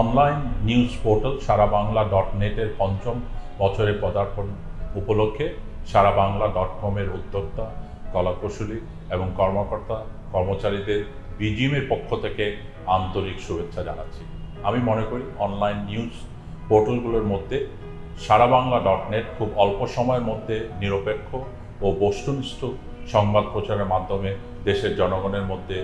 Online news portal Sara Bangla dot নেটের পঞ্চম বছরে পদার্পণ উপলক্ষে সারা বাংলা ডট কমের উদ্যোক্তা কলাকুশলী এবং কর্মকর্তা, কর্মচারীদের বিজিএমের পক্ষ থেকে আন্তরিক শুভেচ্ছা জানাচ্ছি। আমি মনে করি অনলাইন নিউজ পোর্টালগুলোর মধ্যে সারা বাংলা ডট নেট খুব অল্প সময়ের মধ্যে নিরপেক্ষ ও বস্তুনিষ্ঠ সংবাদ প্রচারের মাধ্যমে দেশের জনগণের মধ্যে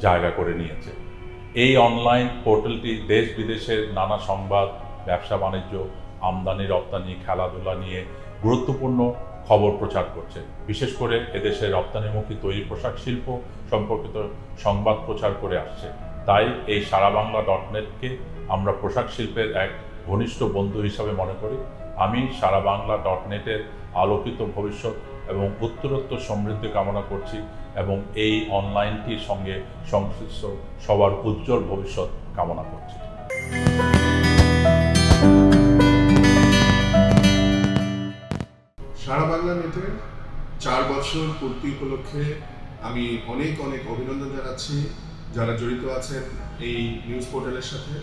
জায়গা করে নিয়েছে। এই অনলাইন পোর্টালটি দেশ বিদেশের নানা সংবাদ, ব্যবসা বাণিজ্য, আমদানি, রপ্তানি, খেলাধুলা নিয়ে গুরুত্বপূর্ণ খবর প্রচার করছে। বিশেষ করে এদেশের রপ্তানিমুখী তৈরি পোশাক শিল্প সম্পর্কিত সংবাদ প্রচার করে আসছে। তাই এই সারা বাংলা ডট নেটকে আমরা পোশাক শিল্পের এক ঘনিষ্ঠ বন্ধু হিসাবে মনে করি। আমি সারা বাংলা ডট নেটের আলোকিত ভবিষ্যৎ এবং উত্তরোত্তর সমৃদ্ধি কামনা করছি এবং এই অনলাইনটির সঙ্গে সংশ্লিষ্ট সবার উজ্জ্বল ভবিষ্যৎ কামনা করছি। সারা বাংলা নেটের চার বছর পূর্তি উপলক্ষে আমি অনেক অনেক অভিনন্দন জানাচ্ছি। যারা জড়িত আছেন এই নিউজ পোর্টালের সাথে,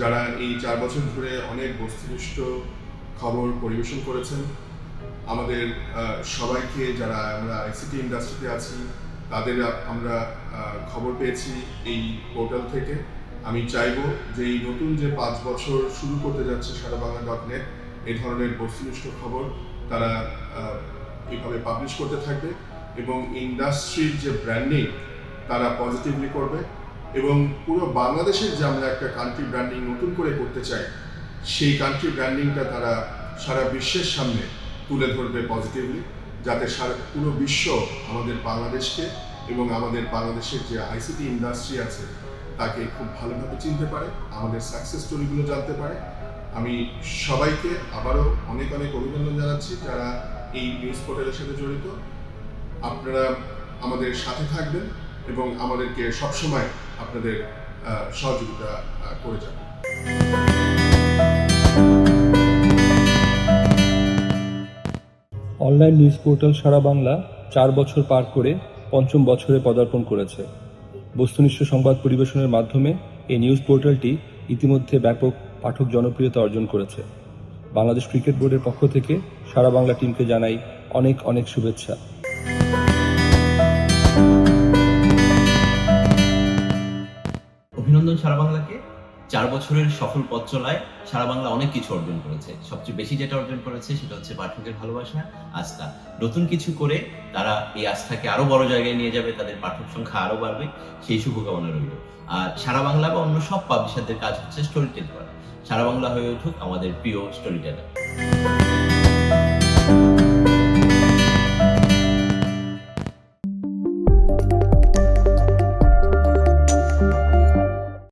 যারা এই চার বছর ধরে অনেক বস্তুনিষ্ঠ খবর পরিবেশন করেছেন। আমাদের সবাইকে যারা আমরা আইসিটি ইন্ডাস্ট্রিতে আছি, তাদের আমরা খবর পেয়েছি এই পোর্টাল থেকে। আমি চাইব যে এই নতুন যে পাঁচ বছর শুরু করতে যাচ্ছে সারা বাংলা ডট নেট এই ধরনের বস্তুনিষ্ঠ খবর তারা এইভাবে পাবলিশ করতে থাকবে এবং ইন্ডাস্ট্রির যে ব্র্যান্ডিং তারা পজিটিভলি করবে এবং পুরো বাংলাদেশের যে আমরা একটা কান্ট্রি ব্র্যান্ডিং নতুন করে করতে চাই সেই কান্ট্রি ব্র্যান্ডিংটা তারা সারা বিশ্বের সামনে তুলে ধরবে পজিটিভলি যাতে সারা পুরো বিশ্ব আমাদের বাংলাদেশকে এবং আমাদের বাংলাদেশের যে আইসিটি ইন্ডাস্ট্রি আছে, তাকে খুব ভালোভাবে চিনতে পারে, আমাদের সাকসেস স্টোরিগুলো জানতে পারে। আমি সবাইকে আবারও অনেক অনেক অভিনন্দন জানাচ্ছি যারা এই নিউজ পোর্টালের সাথে জড়িত। আপনারা আমাদের সাথে থাকবেন এবং আমাদেরকে সবসময় আপনাদের সহযোগিতা করে যাবেন। Online news portal Sara Bangla চার বছর পার করে পঞ্চম বছরে পদার্পণ করেছে। বস্তুনিষ্ঠ সংবাদ পরিবেশনের মাধ্যমে এই নিউজ পোর্টালটি ইতিমধ্যে ব্যাপক পাঠক জনপ্রিয়তা অর্জন করেছে। বাংলাদেশ ক্রিকেট বোর্ডের পক্ষ থেকে সারা বাংলা টিমকে জানাই অনেক অনেক শুভেচ্ছা। অভিনন্দন সারা বাংলাকে। চার বছরের সফল পথ চলায় সারা বাংলা অনেক কিছু অর্জন করেছে। সবচেয়ে বেশি যেটা অর্জন করেছে সেটা হচ্ছে পাঠকের ভালোবাসা, আস্থা। নতুন কিছু করে তারা এই আস্থাকে আরও বড় জায়গায় নিয়ে যাবে, তাদের পাঠক সংখ্যা আরও বাড়বে, সেই শুভকামনা রইল। আর সারা বাংলা বা অন্য সব পাবলিশারদের কাজ হচ্ছে স্টোরি টেল করা। সারা বাংলা হয়ে উঠুক আমাদের প্রিয় স্টোরি টেলার